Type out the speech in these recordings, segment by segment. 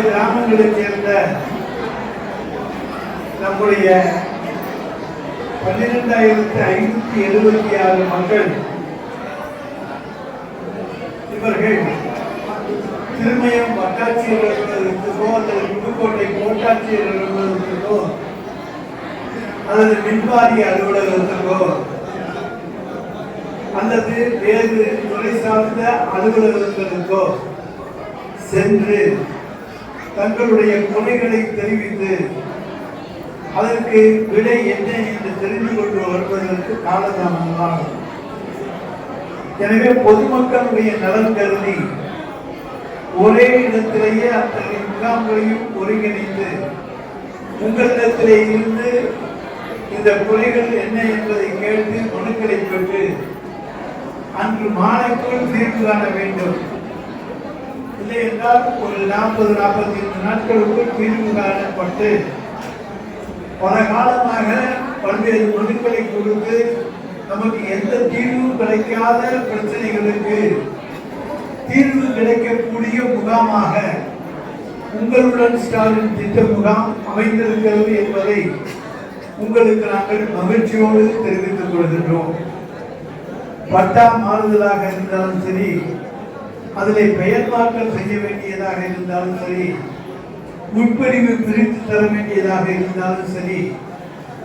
நாலு கிராமங்களைச் சேர்ந்த நம்முடைய பன்னிரெண்டாயிரத்தி ஐநூத்தி எழுபத்தி ஆறு மக்கள் இவர்கள் திருமயம் வட்டாட்சியர் அலுவலகத்துக்கோ அல்லது புதுக்கோட்டை கோட்டாட்சியர் அலுவலகத்துக்கோ அல்லது மின்வாரிய அலுவலகத்துக்கோ அல்லது வேறு துறை சார்ந்த அலுவலகங்களுக்கோ சென்று தங்களுடைய குறைகளை தெரிவித்து அதற்கு விடை என்ன என்று தெரிந்து கொண்டு வருவதற்கு காலதாமதமாகும் எனவே பொதுமக்களுடைய நலன் கருதி ஒரே இடத்திலேயே அத்தகைய முகாம்களையும் ஒருங்கிணைந்து உங்களிடத்திலே இருந்து இந்த குறைகள் என்ன என்பதை கேட்டு மனுக்களை பெற்று அன்று மாலைக்குள் தீர்வு காண வேண்டும். இல்லை என்றால் ஒரு நாற்பது நாற்பத்தி ஐந்து நாட்களுக்குள் தீர்வு காணப்பட்டு பல காலமாக பல்வேறு மனுக்களை கொடுத்து நமக்கு எந்த தீர்வும் கிடைக்காத பிரச்சனைகளுக்கு தீர்வு கிடைக்கக்கூடிய முகாமாக உங்களுடன் ஸ்டாலின் திட்ட முகாம் அமைந்திருக்கிறது என்பதை உங்களுக்கு நாங்கள் மகிழ்ச்சியோடு தெரிவித்துக் கொள்கின்றோம். பட்டா மாறுதலாக இருந்தாலும் சரி அதிலே பெயர் மாற்றம் செய்ய வேண்டியதாக இருந்தாலும் சரி உட்பிரிவு பிரித்து தர வேண்டியதாக இருந்தாலும் சரி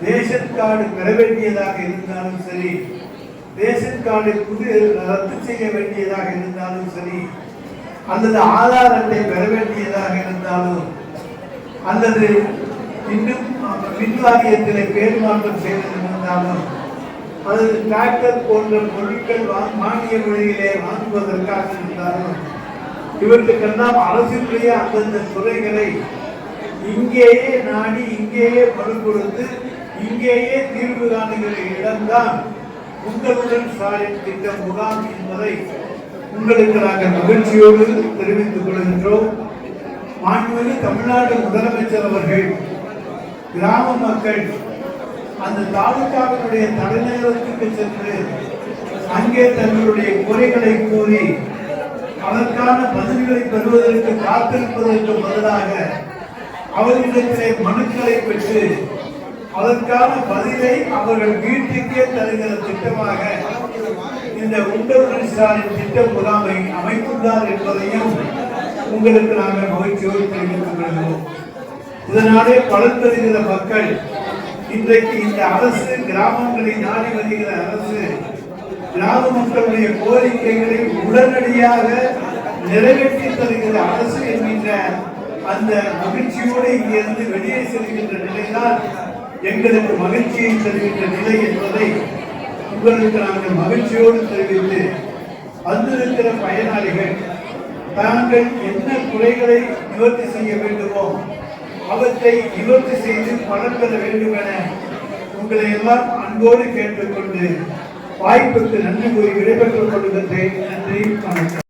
ரேஷன் கார்டு பெற வேண்டியதாக இருந்தாலும் சரி ரேஷன் கார்டு புது ரத்து செய்ய வேண்டியதாக இருந்தாலும் சரி அல்லது ஆதார் அட்டை பெற வேண்டியதாக இருந்தாலும் அல்லது இன்னும் மின்வாரியத்தில் பேர் மாற்றம் செய்திருந்தாலும் அல்லது டிராக்டர் போன்ற பொருட்கள் வா- மானிய விலையிலே வாங்குவதற்காக இருந்தாலும் இவற்றுக்கெல்லாம் அரசுடைய அந்தந்த துறைகளை இங்கேயே நாடி இங்கேயே மனு கொடுத்து இங்கேயே தீர்வு காணுகிற இடம்தான் உங்களுடன் ஸ்டாலின் திட்ட முகாம் என்பதை உங்களுக்கு நாங்கள் மகிழ்ச்சியோடு தெரிவித்துக் கொள்கின்றோம். மாண்புமிகு தமிழ்நாடு முதலமைச்சர் அவர்கள் கிராம மக்கள் அந்த தாலுகாவினுடைய தலைநகரத்துக்கு சென்று அங்கே தங்களுடைய குறைகளை கூறி அதற்கான பதில்களை பெறுவதற்கு காத்திருப்பதற்கு பதிலாக அவர்களிடத்திலே மனுக்களை பெற்று அதற்கான பதிலை அவர்கள் வீட்டுக்கே தருகிற திட்டமாக இந்த உங்களுடன் ஸ்டாலின் திட்ட முகாமை அமைத்துள்ளார் என்பதையும் உங்களுக்கு நாங்கள் மகிழ்ச்சியோடு தெரிவித்துக் கொள்கிறோம். இதனாலே பலன் பெறுகிற மக்கள் இன்றைக்கு இந்த அரசு கிராமங்களை நாடி வருகிற அரசு கிராம மக்களுடைய கோரிக்கைகளை உடனடியாக நிறைவேற்றி தருகிற அரசு என்கின்ற அந்த மகிழ்ச்சியோடு இங்கிருந்து வெளியே செல்கின்ற நிலைதான் எங்களுக்கு மகிழ்ச்சியை தருகின்ற நிலை என்பதை உங்களுக்கு நாங்கள் மகிழ்ச்சியோடு தெரிவித்து வந்திருக்கிற பயனாளிகள் தாங்கள் என்ன குறைகளை நிவர்த்தி செய்ய வேண்டுமோ அவற்றை நிவர்த்தி செய்து பலன் பெற வேண்டும் என உங்களை எல்லாம் அன்போடு கேட்டுக்கொண்டு வாய்ப்புக்கு நன்றி கூறி விடைபெற்றுக் கொள்கின்றேன். நன்றி வணக்கம்.